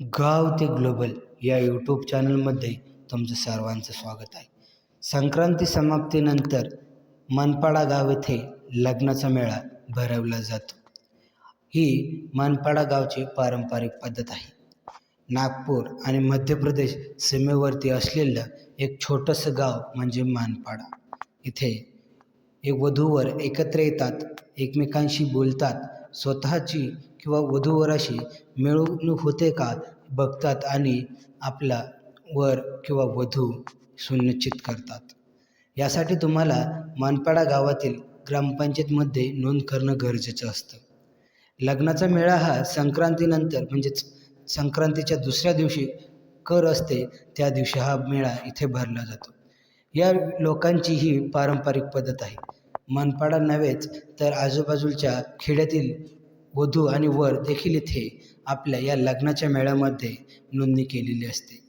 गाव ते ग्लोबल या यूट्यूब चॅनलमध्ये तुमचं सर्वांचं स्वागत आहे. संक्रांती समाप्तीनंतर मनपाडा गाव येथे लग्नाचा मेळा भरवला जातो. ही मनपाडा गावची पारंपरिक पद्धत आहे. नागपूर आणि मध्य प्रदेश सीमेवरती असलेलं एक छोटंसं गाव म्हणजे मानपाडा. इथे एक वधूवर एकत्र येतात एकमेकांशी बोलतात स्वतःची किंवा वधूवराशी मिळवणूक होते का बघतात आणि आपला वर किंवा वधू सुनिश्चित करतात. यासाठी तुम्हाला मानपाडा गावातील ग्रामपंचायतमध्ये नोंद करणं गरजेचं असतं. लग्नाचा मेळा हा संक्रांतीनंतर म्हणजेच संक्रांतीच्या दुसऱ्या दिवशी कर असते त्या दिवशी हा मेळा इथे भरला जातो. या लोकांची ही पारंपरिक पद्धत आहे. मनपाडा नव्हेच तर आजूबाजूच्या खेड्यातील वधू आणि वर देखील इथे आपल्या या लग्नाच्या मेळ्यामध्ये नोंदणी केलेली असते.